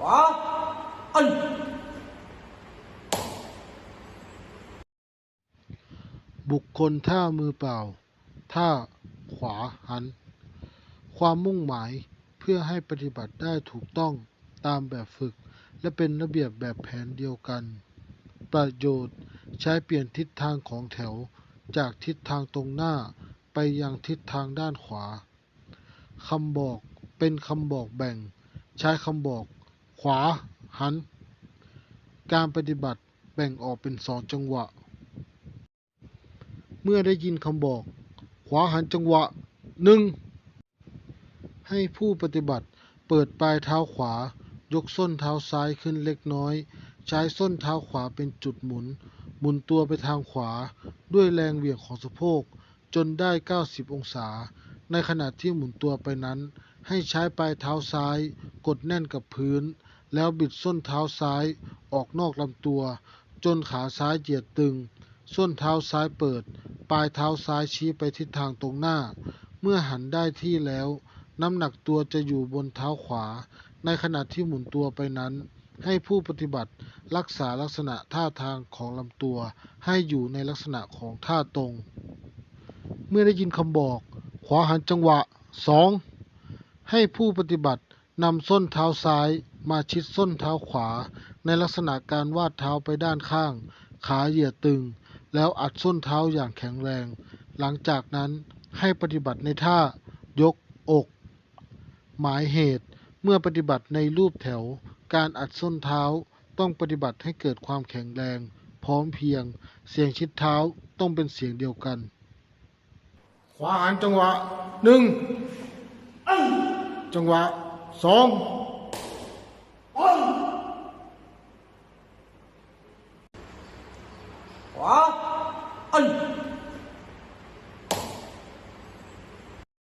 ขวาอันบุคคลท่ามือเปล่า ท่าขวาหัน ความมุ่งหมายเพื่อให้ปฏิบัติได้ถูกต้องตามแบบฝึก และเป็นระเบียบแบบแผนเดียวกัน ประโยชน์ใช้เปลี่ยนทิศทางของแถว จากทิศทางตรงหน้าไปยังทิศทางด้านขวาคำบอกเป็นคำบอกแบ่ง ใช้คำบอก ขวา หัน การปฏิบัติแบ่งออกเป็นสองจังหวะ เมื่อได้ยินคำบอก ขวาหันจังหวะหนึ่งให้ผู้ปฏิบัติเปิดปลายเท้าขวา ยกส้นเท้าซ้ายขึ้นเล็กน้อย ใช้ส้นเท้าขวาเป็นจุดหมุน หมุนตัวไปทางขวา ด้วยแรงเหวี่ยงของสะโพก จนได้ 90 องศา ในขณะที่หมุนตัวไปนั้น ให้ใช้ปลายเท้าซ้าย กดแน่นกับพื้น แล้วบิดส้นเท้าซ้ายออกนอกลำตัว จนขาซ้ายเหยียดตึง ส้นเท้าซ้ายเปิด ปลายเท้าซ้ายชี้ไปทิศทางตรงหน้า เมื่อหันได้ที่แล้ว น้ำหนักตัวจะอยู่บนเท้าขวา ในขณะที่หมุนตัวไปนั้น ให้ผู้ปฏิบัติรักษาลักษณะท่าทางของลำตัว ให้อยู่ในลักษณะของท่าตรง เมื่อได้ยินคำบอก ขวาหันจังหวะสอง ให้ผู้ปฏิบัตินำส้นเท้าซ้ายมาชิดส้นเท้าขวา ในลักษณะการวาดเท้าไปด้านข้าง ขาเหยียดตึง แล้วอัดส้นเท้าอย่างแข็งแรง หลังจากนั้นให้ปฏิบัติในท่ายกอก หมายเหตุ เมื่อปฏิบัติในรูปแถว การอัดส้นเท้าต้องปฏิบัติให้เกิดความแข็งแรง พร้อมเพรียง เสียงชิดเท้าต้องเป็นเสียงเดียวกัน ขวาหันจังหวะหนึ่ง จังหวะสองขวาอัน